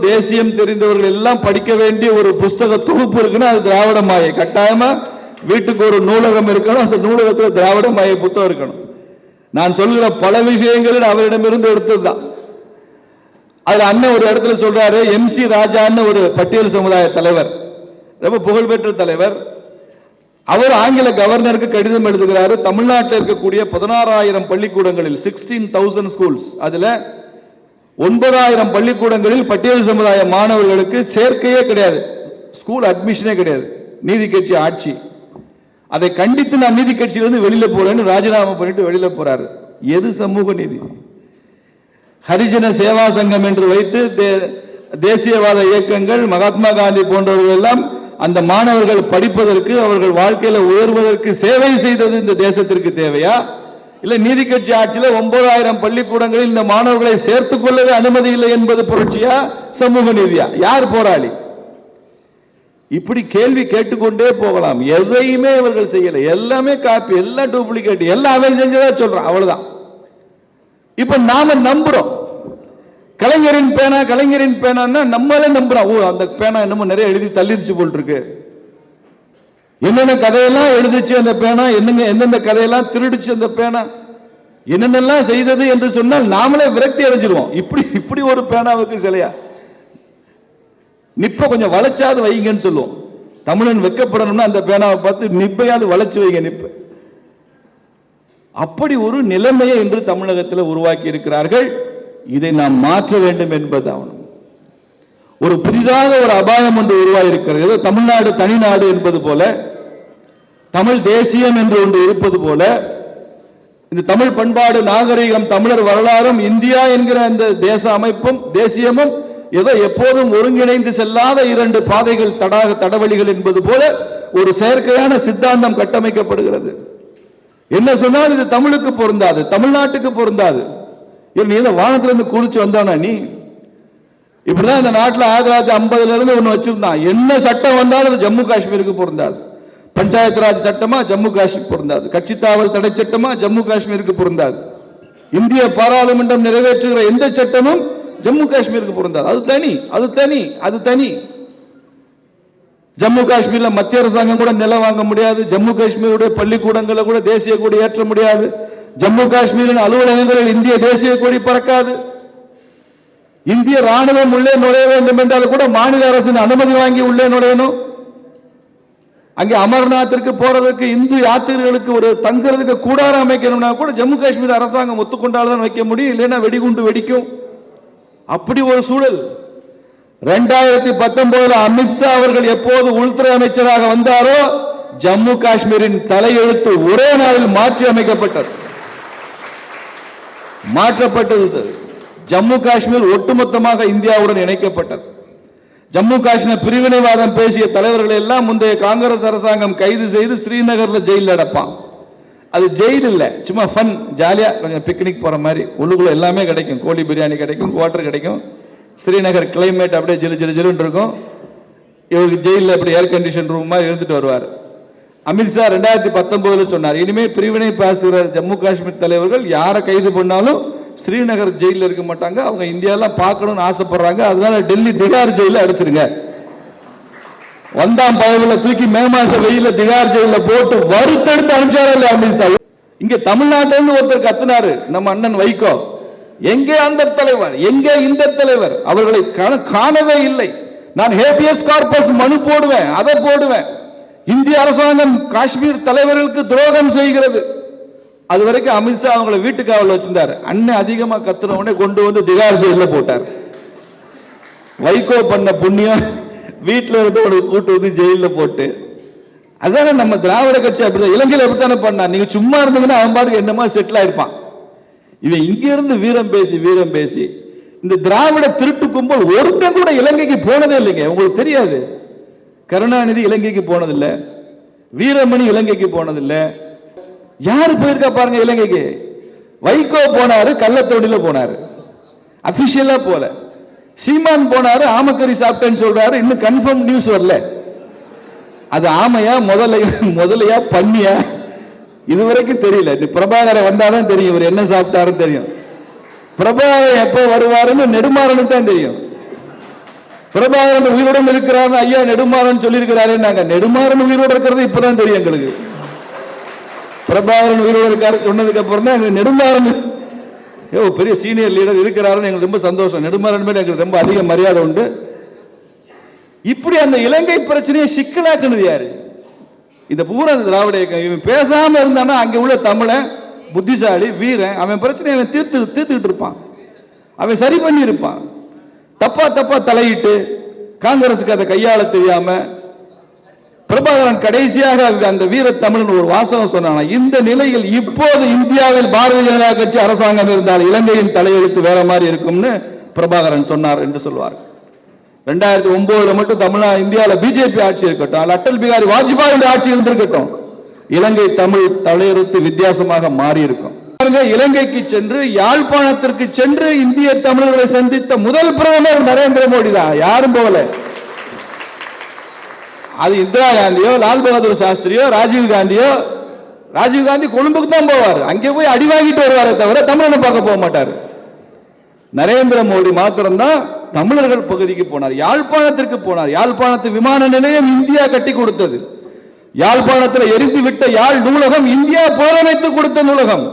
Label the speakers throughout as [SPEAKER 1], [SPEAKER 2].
[SPEAKER 1] தேசியம் தெரிந்தவர்கள் எல்லாம் படிக்க வேண்டிய ஒரு புஸ்தக தொகுப்பு இருக்குன்னா அது திராவிட மாயை. கட்டாயமா? வீட்டுக்கு ஒரு நூலகம் இருக்கணும் அந்த நூலகத்தில் திராவிட மாயை புத்தகம் இருக்கணும். நான் சொல்கிற பல விஷயங்கள் அவரிடமிருந்து எடுத்ததுதான். அதுல அண்ணன் ஒரு இடத்துல சொல்றாரு எம் சி ராஜான்னு ஒரு பட்டியல் சமுதாய தலைவர் ரொம்ப புகழ்பெற்ற தலைவர். அவர் ஆங்கில கவர்னருக்கு கடிதம் எழுதுகிறாரு தமிழ்நாட்டில் இருக்கக்கூடிய பதினாறாயிரம் பள்ளிக்கூடங்களில் சிக்ஸ்டீன் தௌசண்ட் ஸ்கூல்ஸ் அதுல ஒன்பதாயிரம் பள்ளிக்கூடங்களில் பட்டியல் சமுதாய மாணவர்களுக்கு சேர்க்கையே கிடையாது. ஸ்கூல் அட்மிஷனே கிடையாது. நீதி கட்சி ஆட்சி. அதை கண்டித்து நான் நீதி கட்சியிலிருந்து வெளியில போறேன்னு ராஜினாமா பண்ணிட்டு வெளியில போறாரு. எது சமூக நீதி? ஹரிஜன சேவா சங்கம் என்று வைத்து தே- தேசியவாத இயக்கங்கள் மகாத்மா காந்தி போன்றவர்கள் எல்லாம் அந்த மாணவர்கள் படிப்பதற்கு அவர்கள் வாழ்க்கையில உயர்வதற்கு சேவை செய்தது இந்த தேசத்திற்கு தேவையா? இல்லை நீதி கட்சி ஆட்சியில ஒன்பதாயிரம் பள்ளிக்கூடங்களில் இந்த மாணவர்களை சேர்த்துக் கொள்ளவே அனுமதி இல்லை என்பது புரட்சியா சமூக நீதியா? யார் போராளி? இப்படி கேள்வி கேட்டுக்கொண்டே போகலாம். எதையுமே இவர்கள் செய்யல. எல்லாமே காப்பி எல்லாம் டூப்ளிகேட் எல்லாம் அவன் செஞ்சதா சொல்றான். அவ்வளவுதான். இப்ப நாம நம்புறோம். கலைஞரின் பேனா கலைஞரின் பேனான்னா நம்மளே நம்புறோம். ஓ அந்த பேனா என்னமோ நிறைய எழுதி தள்ளிருச்சு போல் இருக்கு என்னென்ன கதையெல்லாம் எழுதிச்சு அந்த பேனா? என்னங்க எந்தெந்த கதையெல்லாம் திருடிச்சு அந்த பேனா? என்னென்னலாம் செய்தது என்று சொன்னால் நாமளே விரக்தி அடைஞ்சிருவோம். இப்படி இப்படி ஒரு பேனாவுக்கு சிலையா? நிப்ப கொஞ்சம் வளைச்சாது வைங்கன்னு சொல்லுவோம். தமிழன் வெக்கப்படணும்னா அந்த பேனாவை பார்த்து நிப்பையாவது வளைச்சு வைங்க நிப்ப. அப்படி ஒரு நிலைமையை இன்று தமிழகத்தில் உருவாக்கி இருக்கிறார்கள். இதை நாம் மாற்ற வேண்டும் என்பது அவனும் ஒரு புதிதாக ஒரு அபாயம் ஒன்று உருவாகிருக்கிறது தமிழ்நாடு தனிநாடு என்பது போல தமிழ் தேசியம் என்று ஒன்று இருப்பது போல இந்த தமிழ் பண்பாடு நாகரிகம் தமிழர் வரலாறும் இந்தியா என்கிற அந்த தேச அமைப்பும் தேசியமும் ஏதோ எப்போதும் ஒருங்கிணைந்து செல்லாத இரண்டு பாதைகள் தடாக தடவழிகள் என்பது போல ஒரு செயற்கையான சித்தாந்தம் கட்டமைக்கப்படுகிறது. என்ன சொன்னால் இது தமிழுக்கு பொருந்தாது தமிழ்நாட்டுக்கு பொருந்தாது. நீ இந்த வானத்திலிருந்து குளிச்சு வந்தானா நீ? இப்படிதான் இந்த நாட்டில் ஆயிரத்தி தொள்ளாயிரத்தி ஐம்பதுல இருந்து ஒன்று வச்சிருந்தான். என்ன சட்டம் வந்தாலும் அது ஜம்மு காஷ்மீருக்கு பொருந்தாது. பஞ்சாயத்து ராஜ் சட்டமா ஜம்மு காஷ்மீர் பொருந்தாது. கட்சி தாவல் தடை சட்டமா ஜம்மு காஷ்மீருக்கு பொருந்தாது. இந்திய பாராளுமன்றம் நிறைவேற்றுகிற எந்த சட்டமும் ஜம்மு காஷ்மீருக்கு பொருந்தாது. அது தனி அது தனி அது தனி. ஜம்மு காஷ்மீர்ல மத்திய அரசாங்கம் கூட நிலம் வாங்க முடியாது. ஜம்மு காஷ்மீருடைய பள்ளிக்கூடங்களை கூட தேசிய கொடி ஏற்ற முடியாது. ஜம்மு காஷ்மீரின் அலுவலகங்களில் இந்திய தேசிய கொடி பறக்காது. இந்திய ராணுவம் உள்ளே நுழைய வேண்டும் என்றால் கூட மாநில அரசின் அனுமதி வாங்கி உள்ளே நுழையணும். அங்கே அமர்நாத்திற்கு போறதுக்கு இந்து யாத்திரிகளுக்கு ஒரு தங்குறதுக்கு கூடாரம் அமைக்கணும்னா கூட ஜம்மு காஷ்மீர் அரசாங்கம் ஒத்துக்கொண்டால்தான் வைக்க முடியும் இல்லைன்னா வெடிகுண்டு வெடிக்கும். அப்படி ஒரு சூழல். ரெண்டாயிரத்தி பத்தொன்பதுல அமித்ஷா அவர்கள் எப்போது உள்துறை அமைச்சராக வந்தாரோ ஜம்மு காஷ்மீரின் தலையெழுத்து ஒரே நாளில் மாற்றி அமைக்கப்பட்டது. மாற்றப்பட்டது ஜம்மு காஷ்மீர் ஒட்டுமொத்தமாக இந்தியாவுடன் இணைக்கப்பட்டது. ஜம்மு காஷ்மீர் பிரிவினைவாதம் பேசிய தலைவர்களை எல்லாம் முந்தைய காங்கிரஸ் அரசாங்கம் கைது செய்து ஸ்ரீநகர்ல ஜெயிலில் அடைப்பான். அது ஜெயில் இல்லை சும்மா ஃபன் ஜாலியா கொஞ்சம் பிக்னிக் போற மாதிரி. உள்ளுக்குள்ள எல்லாமே கிடைக்கும். கோழி பிரியாணி கிடைக்கும் குவாட்டர் கிடைக்கும். ஸ்ரீநகர் கிளைமேட் அப்படியே ஜிலு ஜிலு ஜிலுன்னு இருக்கும். இவருக்கு ஜெயிலில் அப்படி ஏர் கண்டிஷன் ரூம் மாதிரி இருந்துட்டு வருவார். அமித்ஷா ரெண்டாயிரத்தி பத்தொன்பதுல சொன்னார் இனிமே பிரிவினை பேசுகிற ஜம்மு காஷ்மீர் தலைவர்கள் யாரை கைது பண்ணாலும் ஸ்ரீநகர் ஜெயிலில் இருக்க மாட்டாங்க. அவங்க இந்தியாலாம் பார்க்கணும்னு ஆசைப்படுறாங்க. அதனால டெல்லி திகார் ஜெயிலில் அடைச்சிருங்க. வந்தாம் பயவுல தூக்கி மே மாச வெயில திகார் ஜெயில போட்டு வருத்தெடுத்து அனுப்பிச்சாரா இல்லையா அமித்ஷா இங்க தமிழ்நாட்டிலிருந்து ஒருத்தர் கத்துனாரு நம்ம அண்ணன் வைகோ. எங்கே அந்த தலைவர்? எங்கே இந்த தலைவர்? அவர்களை காணவே இல்லை. நான் ஹேபியஸ் கார்பஸ் மனு போடுவேன் அதை போடுவேன். இந்திய அரசாங்கம் காஷ்மீர் தலைவர்களுக்கு துரோகம் செய்கிறது. அது வரைக்கும் அமித்ஷா அவங்கள வீட்டுக்கு காவல் வச்சிருந்தாரு. அண்ணன் அதிகமா கத்துனவுடனே கொண்டு வந்து திகார் ஜெயில போட்டார். வைகோ பண்ண புண்ணியம் வீட்டில் இருந்து ஒரு கூட்டு வந்து ஜெயில போட்டு. அதானே நம்ம திராவிட கட்சி அப்படிதான். இலங்கையில எப்படித்தானே பண்ணா? நீங்க சும்மா இருந்தீங்கன்னா அவன் பாட்டுக்கு என்னமா செட்டில் ஆயிருப்பான். இவன் இங்க இருந்து வீரம் பேசி வீரம் பேசி இந்த திராவிட திருட்டு கும்பல் ஒருத்தன் கூட இலங்கைக்கு போனதே இல்லைங்க. உங்களுக்கு தெரியாது. கருணாநிதி இலங்கைக்கு போனதில்லை. வீரமணி இலங்கைக்கு போனதில்லை. யாரு போயிருக்கா பாருங்க இலங்கைக்கு? வைகோ போனாரு கள்ளத்தோடியில போனாரு. அபிஷியலா போல. சீமான் போனாரு ஆமக்கறி சாப்பிட்டேன்னு சொல்றாரு இன்னும் கன்ஃபார்ம் நியூஸ் வரல. அது ஆமையா முதல்ல முதலையா பண்ணியா? இதுவரைக்கும் தெரியல. இது பிரபாகரை வந்தாதான் தெரியும் இவர் என்ன சாப்பிட்டாருன்னு தெரியும். பிரபாகரன் எப்போ வருவாருன்னு நெடுமாறனு தான் தெரியும். பிரபாகரன் உயிருடன் இருக்கிறார் ஐயா நெடுமாறன் சொல்லியிருக்கிறாரு நாங்க நெடுமாறன் உயிரோடு இருக்கிறது இப்பதான் தெரியும் எங்களுக்கு. பிரபாகரன் உயிரோடு இருக்காரு சொன்னதுக்கு அப்புறம் தான் எங்களுக்கு நெடுமாறன். ஏ பெரிய சீனியர் லீடர் இருக்கிறாருன்னு எங்களுக்கு ரொம்ப சந்தோஷம். நெடுமாறன் மேலே எங்களுக்கு ரொம்ப அதிக மரியாதை உண்டு. இப்படி அந்த இலங்கை பிரச்சனையை சிக்கலாக்குனது யாரு? இந்த பூரா இந்த திராவிட இயக்கம். இவன் பேசாம இருந்தானா அங்க உள்ள தமிழன் புத்திசாலி வீரன் அவன் பிரச்சனையை அவன் தீர்த்து தீர்த்துக்கிட்டு இருப்பான். அவன் சரி பண்ணி இருப்பான் தப்பா தப்பா தலையிட்டு காங்கிரஸுக்கு அதை கையாள தெரியாம பிரபாகரன் கடைசியாக அந்த வீர தமிழன் ஒரு வாசகம் சொன்னான் இந்த நிலையில் இப்போது இந்தியாவில் பாரதிய ஜனதா கட்சி அரசாங்கம் இருந்தால் இலங்கையின் தலையெழுத்து வேற மாதிரி இருக்கும்னு பிரபாகரன் சொன்னார் என்று சொல்வார் ரெண்டாயிரத்தி ஒன்பதுல மட்டும் தமிழ்நாடு இந்தியாவில் பிஜேபி ஆட்சி இருக்கட்டும் அட்டல் பிகாரி வாஜ்பாய் ஆட்சி இருந்திருக்கட்டும் இலங்கை தமிழ் தலையெழுத்து வித்தியாசமாக மாறி இருக்கும் பாருங்க, இலங்கைக்கு சென்று யாழ்ப்பாணத்திற்கு சென்று இந்திய தமிழர்களை சந்தித்த முதல் பிரதமர் நரேந்திர மோடி தான் யாரும் போகல. அது இந்திரா காந்தியோ லால் பகதூர் சாஸ்திரியோ ராஜீவ் காந்தியோ ராஜீவ் காந்தி கொழும்புக்கு தான் போவார். அங்கே போய் அடி வாங்கிட்டு வருவாரே தவிர தமிழனை பார்க்க போக மாட்டார். நரேந்திர மோடி மாத்திரம்தான் தமிழர்கள் பகுதிக்கு போனார். யாழ்ப்பாணத்திற்கு போனார். யாழ்ப்பாணத்து விமான நிலையம் இந்தியா கட்டி கொடுத்தது. யாழ்ப்பாணத்தில் எரிந்து விட்ட யாழ் நூலகம் இந்தியா புறமைத்து கொடுத்த நூலகம்.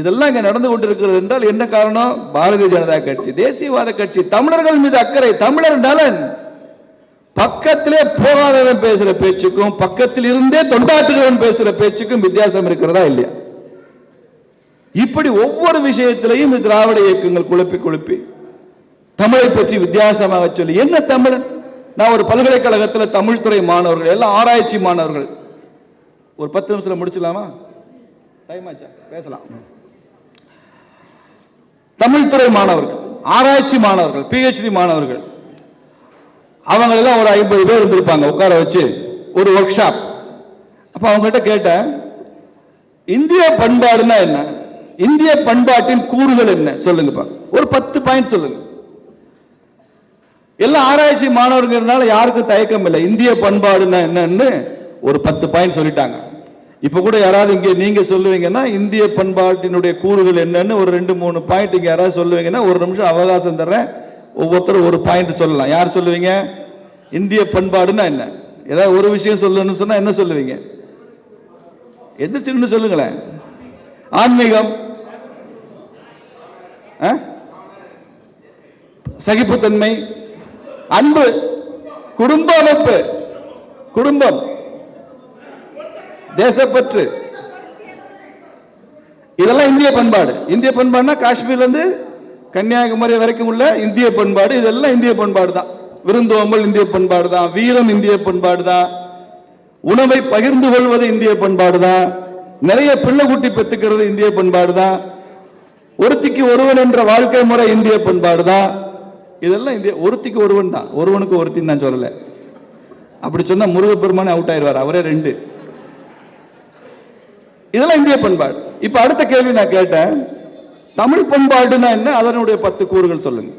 [SPEAKER 1] இதெல்லாம் இங்க நடந்து கொண்டிருக்கிறது என்றால் என்ன காரணம்? பாரதிய ஜனதா கட்சி. தேசியவாத கட்சி. தமிழர்கள் மீது அக்கறை. தமிழர் நலன். பக்கத்திலே போகாதவன் பேசுற பேச்சுக்கும் பக்கத்தில் இருந்தே தொண்டாற்றுகிறவன் பேசுற பேச்சுக்கும் வித்தியாசம் இருக்கிறதா இல்லையா? இப்படி ஒவ்வொரு விஷயத்திலையும் திராவிட இயக்கங்கள் குழப்பி குழப்பி. தமிழை பற்றி வித்தியாசமாக சொல்லி என்ன தமிழ்? நான் ஒரு பல்கலைக்கழகத்தில் தமிழ் துறை மாணவர்கள் எல்லாம் ஆராய்ச்சி மாணவர்கள். ஒரு பத்து நிமிஷத்துல முடிச்சிடலாமா? டைம் ஆச்சா? பேசலாம். தமிழ்துறை மாணவர்கள் ஆராய்ச்சி மாணவர்கள் பிஹெச்டி மாணவர்கள். அவங்க எல்லாம் ஒரு ஐம்பது பேர் இருந்திருப்பாங்க உட்கார வச்சு ஒரு ஒர்க் ஷாப் அப்ப அவங்ககிட்ட கேட்டேன் இந்திய பண்பாடுனா என்ன? இந்திய பண்பாட்டின் கூறுகள் என்ன? சொல்லுங்கப்பா. ஒரு பத்து பாயிண்ட் சொல்லுங்க. எல்லாம் ஆராய்ச்சி மாணவர்கள்னால யாருக்கும் தயக்கம் இல்லை. இந்திய பண்பாடுனா என்னன்னு ஒரு பத்து பாயிண்ட் சொல்லிட்டாங்க. இப்ப கூட யாராவது இங்க நீங்க சொல்லுவீங்கன்னா இந்திய பண்பாட்டினுடைய கூறுகள் என்னன்னு ஒரு ரெண்டு மூணு பாயிண்ட் இங்க யாராவது சொல்லுவீங்கன்னா ஒரு நிமிஷம் அவகாசம் தர்றேன். ஒவ்வொருத்தரும் ஒரு பாயிண்ட் சொல்லலாம். யார் சொல்லுவீங்க? இந்திய பண்பாடுன்னா என்ன? ஏதாவது ஒரு விஷயம் சொல்லணும்னு சொன்னா என்ன சொல்லுவீங்க? எந்திரிச்சுன்னு சொல்லுங்களேன். ஆன்மீகம். ஆ? சகிப்புத்தன்மை. அன்பு. குடும்ப அமைப்பு. குடும்பம். தேசப்பற்று. இதெல்லாம் இந்திய பண்பாடு. இந்திய பண்பாடுனா காஷ்மீர்ல இருந்து கன்னியாகுமரி வரைக்கும் உள்ள இந்திய பண்பாடு இதெல்லாம் இந்திய பண்பாடு தான். விருந்தோம்பல் இந்திய பண்பாடு தான். வீரம் இந்திய பண்பாடு தான். உணவை பகிர்ந்து கொள்வது இந்திய பண்பாடு தான். நிறைய பிள்ளை குட்டி பெத்துக்கிறது இந்திய பண்பாடு தான். ஒருத்திக்கு ஒருவன் என்ற வாழ்க்கை முறை இந்திய பண்பாடு தான். இதெல்லாம் இந்திய ஒருத்திக்கு ஒருவன் தான். ஒருவனுக்கு ஒருத்தின்னு நான் சொல்லல. அப்படி சொன்னா முருகப்பெருமானே அவுட் ஆயிடுவார் அவரே ரெண்டு. இதெல்லாம் இந்திய பண்பாடு. இப்ப அடுத்த கேள்வி நான் கேட்டேன். தமிழ் பண்பாடுனா என்ன? அதனுடைய பத்து கூறுகள் சொல்லுங்க.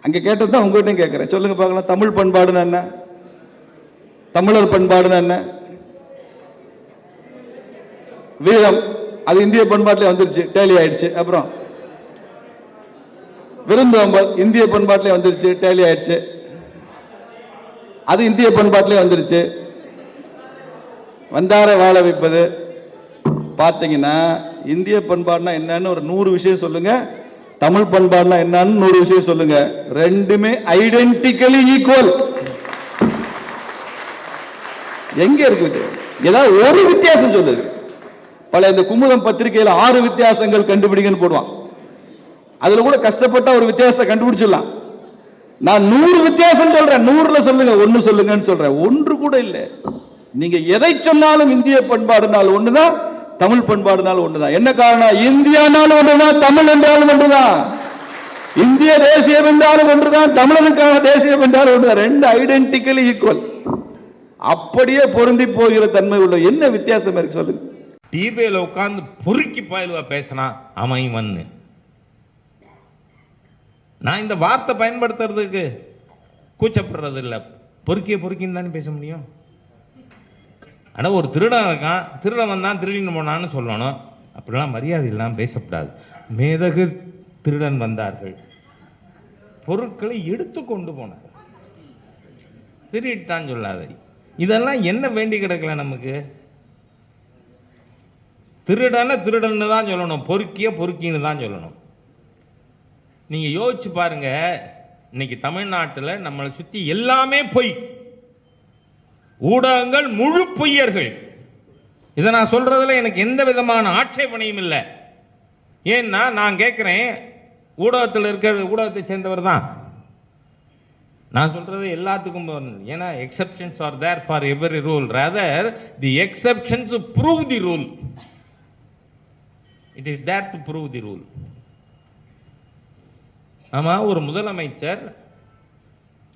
[SPEAKER 1] அங்க கேட்டது தான் உங்ககிட்டயும் கேட்கிறேன். சொல்லுங்க பார்க்கலாம். தமிழ் பண்பாடுனா என்ன? தமிழர் பண்பாடுனா என்ன? வீரம். அது இந்திய பண்பாட்டிலே வந்துருச்சு. டேலி ஆயிடுச்சு. அப்புறம் விருந்தோம்பல் இந்திய பண்பாட்டிலே வந்துருச்சு. டேலி ஆயிடுச்சு. அது இந்திய பண்பாட்டிலே வந்துருச்சு. வந்தாரை வாழ வைப்பது. பார்த்தீங்கன்னா இந்திய பண்பாடுனா என்னன்னு ஒரு நூறு விஷயம் சொல்லுங்க தமிழ் பண்பாடுனா என்னன்னு நூறு விஷயம் சொல்லுங்க. ரெண்டுமே ஐடென்டிக்கலி ஈக்குவல் எங்க இருக்குது ஏதாவது ஒரு வித்தியாசம் சொல்லுது பல இந்த குமுதம் பத்திரிகையில் ஆறு வித்தியாசங்கள் கண்டுபிடிங்கன்னு போடுவான். அதுல கூட கஷ்டப்பட்ட ஒரு வித்தியாசத்தை கண்டுபிடிச்சிடலாம். நான் நூறு வித்தியாசம் சொல்றேன். நூறுல சொல்லுங்க ஒன்னு சொல்லுங்கன்னு சொல்றேன். ஒன்று கூட இல்லை. நீங்க எதை சொன்னாலும் இந்திய பண்பாடுனால் ஒண்ணுதான். தமிழ் பண்பாடுனாலும் ஒன்றுதான் என்ன காரணம்? இந்தியானாலும் ஒன்றுதான் தமிழ் என்றாலும் ஒன்றுதான் இந்திய தேசியம் என்றாலும் ஒன்றுதான் தமிழனுக்கான தேசியம் என்றாலும் ஒன்றுதான் ரெண்டு ஐடென்டிக்கலி ஈக்குவல் அப்படியே பொருந்தி போகிற தன்மை உள்ள என்ன வித்தியாசம் இருக்கு சொல்லுங்க.
[SPEAKER 2] டிவியில உட்கார்ந்து பொறுக்கி பாயலுவா பேசினா அவன் இவன்னு. நான் இந்த வார்த்தை பயன்படுத்துறதுக்கு கூச்சப்படுறது இல்ல பொறுக்கிய பொறுக்கின்னு தானே பேச முடியும்? ஆனால் ஒரு திருடன் இருக்கான் திருடன் வந்தான் திருடின்னு போனான்னு சொல்லணும். அப்படிலாம் மரியாதை இல்லாமல் பேசக்கூடாது மேதகு திருடன் வந்தார்கள். பொருட்களை எடுத்து கொண்டு போனார். திருடித்தான் சொல்லாத. இதெல்லாம் என்ன வேண்டி கிடக்கல நமக்கு? திருடனை திருடன்னு தான் சொல்லணும். பொறுக்கிய பொறுக்கின்னு தான் சொல்லணும். நீங்கள் யோசிச்சு பாருங்க. இன்னைக்கு தமிழ்நாட்டில் நம்மளை சுற்றி எல்லாமே பொய். ஊடகங்கள் முழு பொய்யர்கள். இதை நான் சொல்றதுல எனக்கு எந்த விதமான ஆட்சேபனையும் இல்லை. ஏன்னா நான் கேட்குறேன் ஊடகத்தில் இருக்கிற ஊடகத்தை சேர்ந்தவர் தான். நான் சொல்றது எல்லாத்துக்கும் ஏன்னா exceptions are there for every rule rather the exceptions prove the rule it is there to prove the rule ஆமாம் ஒரு முதலமைச்சர்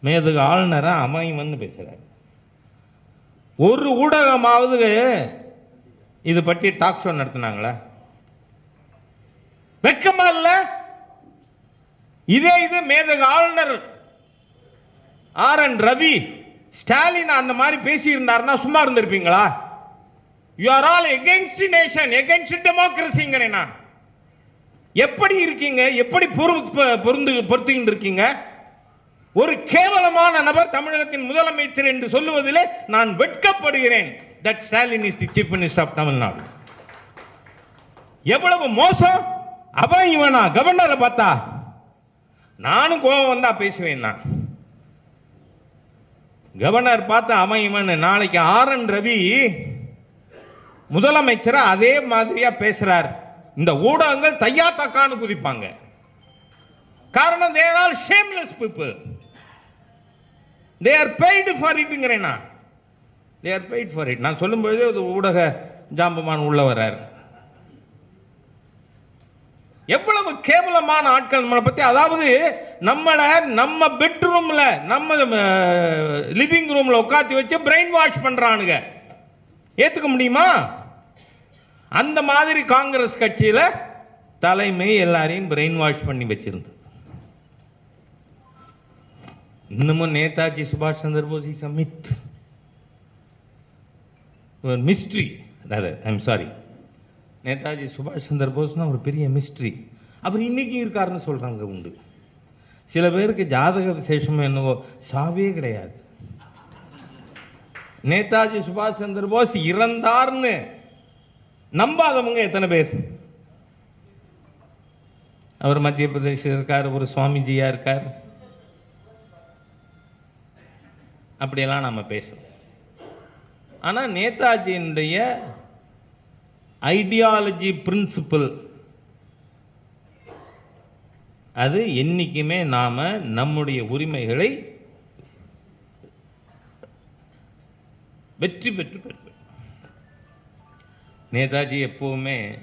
[SPEAKER 2] மேதுக ஆளுநராக அமைவன்னு பேசுகிறார் ஒரு ஊடகமாவது இது பற்றி டாக் ஷோ நடத்தினாங்களா? வெக்கமா இல்ல இதே இது மேதக ஆளுநர் ஆர் என் ரவி ஸ்டாலின் அந்த மாதிரி பேசியிருந்தாருன்னா சும்மா இருந்திருப்பீங்களா? You are all against nation against டெமோக்ரஸிங்கிறேன் நான். எப்படி இருக்கீங்க? எப்படி பொரு- பொருந்து பொறுத்துக்கிட்டு இருக்கீங்க? ஒரு கேவலமான நபர் தமிழகத்தின் முதலமைச்சர் என்று சொல்லுவதிலே நான் வெட்கப்படுகிறேன். That Stalin is the chief minister of Tamil Nadu எவ்வளவு மோசம்? அவன் இவனா? கவர்னரை பார்த்தா? நானும் கோபம் வந்தா பேசுவேன் தான் கவர்னர் பார்த்த அவன் இவன். நாளைக்கு ஆர் என் ரவி முதலமைச்சரை அதே மாதிரியா பேசுறார். இந்த ஊடகங்கள் தையா தக்கான்னு குதிப்பாங்க. காரணம் there are shameless people they are paid for இட்டுங்கிறேன் நான். They are paid for it நான் சொல்லும் பொழுதே ஒரு ஊடக ஜாம்பமான் உள்ள வர்றார். எவ்வளவு கேவலமான ஆட்கள் நம்மளை பற்றி அதாவது நம்மளை நம்ம பெட்ரூமில் நம்ம லிவிங் ரூமில் உட்காந்து வச்சு பிரெயின் வாஷ் பண்ணுறானுங்க ஏற்றுக்க முடியுமா? அந்த மாதிரி காங்கிரஸ் கட்சியில் தலைமை எல்லாரையும் பிரெயின் வாஷ் பண்ணி வச்சிருந்தது இன்னமும் நேதாஜி சுபாஷ் Chandrabose is is myth mystery I'm sorry Netaji சுபாஷ் சந்திரபோஸ்னால் ஒரு பெரிய மிஸ்ட்ரி அவர் இன்னைக்கும் இருக்காருன்னு சொல்கிறாங்க உண்டு. சில பேருக்கு ஜாதக விசேஷம் என்னவோ சாவே கிடையாது. நேதாஜி சுபாஷ் சந்திரபோஸ் இறந்தார்னு நம்பாதவங்க எத்தனை பேர்? அவர் மத்திய பிரதேசம் இருக்கார் ஒரு சுவாமிஜியாக இருக்கார். அப்படியெல்லாம் நம்ம பேசணும் ஆனா நேதாஜியினுடைய ஐடியாலஜி பிரின்சிபல் அது என்னைக்குமே நாம நம்முடைய உரிமைகளை வெற்றி பெற்று பெற்று நேதாஜி எப்பவுமே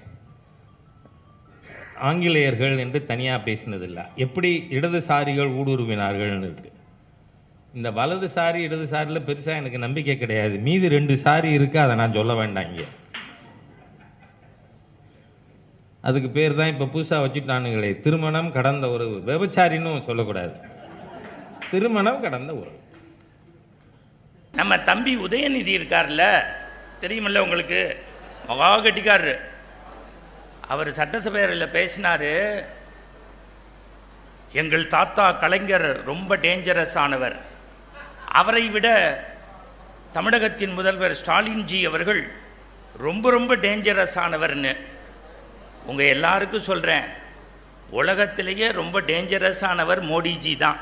[SPEAKER 2] ஆங்கிலேயர்கள் என்று தனியா பேசினதில்லை. எப்படி இடதுசாரிகள் ஊடுருவினார்கள்னு இருக்கு. இந்த வலதுசாரி இடதுசாரியில் பெருசாக எனக்கு நம்பிக்கை கிடையாது. மீதி ரெண்டு சாரி இருக்குது அதை நான் சொல்ல வேண்டாம் இங்கே. அதுக்கு பேர் தான் இப்போ புதுசாக வச்சுட்டானுங்களே திருமணம் கடந்த உறவு. விபச்சாரின்னு சொல்லக்கூடாது. திருமணம் கடந்த உறவு.
[SPEAKER 3] நம்ம தம்பி உதயநிதி இருக்கார்ல தெரியுமில்ல உங்களுக்கு? மகா கட்டிக்காரரு. அவர் சட்டசபையில் பேசினாரு எங்கள் தாத்தா கலைஞர் ரொம்ப டேஞ்சரஸ் ஆனவர். அவரை விட தமிழகத்தின் முதல்வர் ஸ்டாலின்ஜி அவர்கள் ரொம்ப ரொம்ப டேஞ்சரஸ் ஆனவர்னு. உங்க எல்லாருக்கும் சொல்கிறேன் உலகத்திலேயே ரொம்ப டேஞ்சரஸ் ஆனவர் மோடிஜி தான்.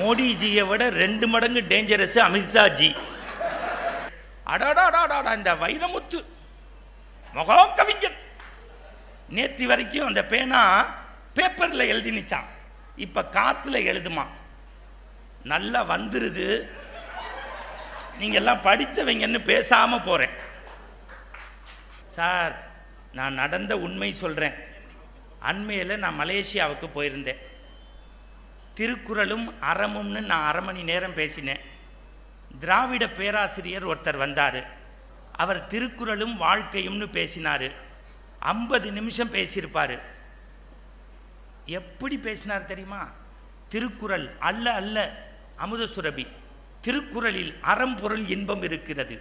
[SPEAKER 3] மோடிஜியை விட ரெண்டு மடங்கு டேஞ்சரஸ் அமித்ஷாஜி. அடாடாடாடாடா இந்த வைரமுத்து. மகா கவிஞன் நேற்று வரைக்கும் அந்த பேனா பேப்பரில் எழுதினுச்சான் இப்போ காற்றுல எழுதுமா நல்லா வந்துருது. நீங்கள் எல்லாம் படித்தவங்கன்னு பேசாமல் போகிறேன் சார் நான் நடந்த உண்மை சொல்கிறேன் அண்மையில் நான் மலேசியாவுக்கு போயிருந்தேன். திருக்குறளும் அறமும்னு நான் அரை மணி நேரம் பேசினேன். திராவிட பேராசிரியர் ஒருத்தர் வந்தார். அவர் திருக்குறளும் வாழ்க்கையும்னு பேசினார். ஐம்பது நிமிஷம் பேசியிருப்பார். எப்படி பேசினார் தெரியுமா? திருக்குறள் அல்ல அல்ல அமுத சுரபி திருக்குறளில் அறம்பொருள் இன்பம் இருக்கிறது.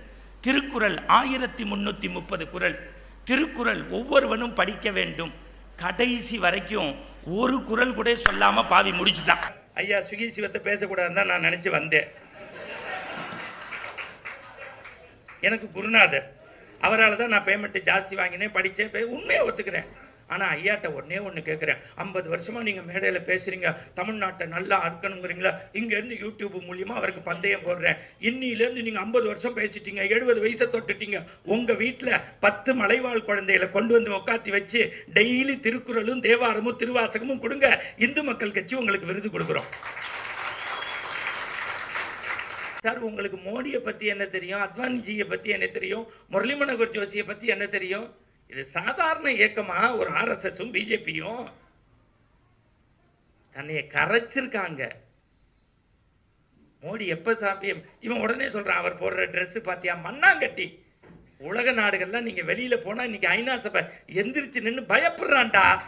[SPEAKER 3] திருக்குறள் ஆயிரத்தி முன்னூற்றி முப்பது குறள். திருக்குறள் ஒவ்வொருவனும் படிக்க வேண்டும். கடைசி வரைக்கும் ஒரு குரல் கூட சொல்லாம பாவி முடிச்சுட்டான். ஐயா சுகி சிவத்தை பேசக்கூடாதுன்னு தான் நான் நினைச்சு வந்தேன். எனக்கு குருநாதர். அவரால் தான் நான் பேமெண்ட் ஜாஸ்தி வாங்கினேன் படித்தேன் உண்மையை ஒத்துக்கிறேன். ஆனால் ஐயாட்ட ஒன்னே ஒன்று கேட்குறேன் ஐம்பது வருஷமாக நீங்கள் மேடையில் பேசுகிறீங்க தமிழ்நாட்டை நல்லா அறுக்கணுங்கிறீங்களா? இங்கேருந்து யூடியூப் மூலியமாக அவருக்கு பந்தயம் போடுறேன். இன்னிலேருந்து நீங்கள் ஐம்பது வருஷம் பேசிட்டீங்க. எழுபது வயசை தொட்டுட்டீங்க. உங்கள் வீட்டில் பத்து மலைவாழ் குழந்தைகளை கொண்டு வந்து உட்காத்தி வச்சு டெய்லி திருக்குறளும் தேவாரமும் திருவாசகமும் கொடுங்க. இந்து மக்கள் கட்சி உங்களுக்கு விருது கொடுக்குறோம். சார் உங்களுக்கு மோடியை பத்தி என்ன தெரியும்? அத்வானிஜியை பத்தி என்ன தெரியும்? முரளி மனோகர் ஜோஷியை பத்தி என்ன தெரியும்? இது சாதாரண இயக்கமா? ஒரு ஆர்எஸ்எஸும் பிஜேபியும் தன்னைய கரைச்சிருக்காங்க. மோடி எப்ப சாப்பியம் இவன் உடனே சொல்றான் அவர் போடுற ட்ரெஸ் பாத்தியா? மண்ணாங்கட்டி. உலக நாடுகள்லாம் நீங்க வெளியில போனா இன்னைக்கு ஐநா சபை எந்திரிச்சு நின்னு பயப்படுறான்டா.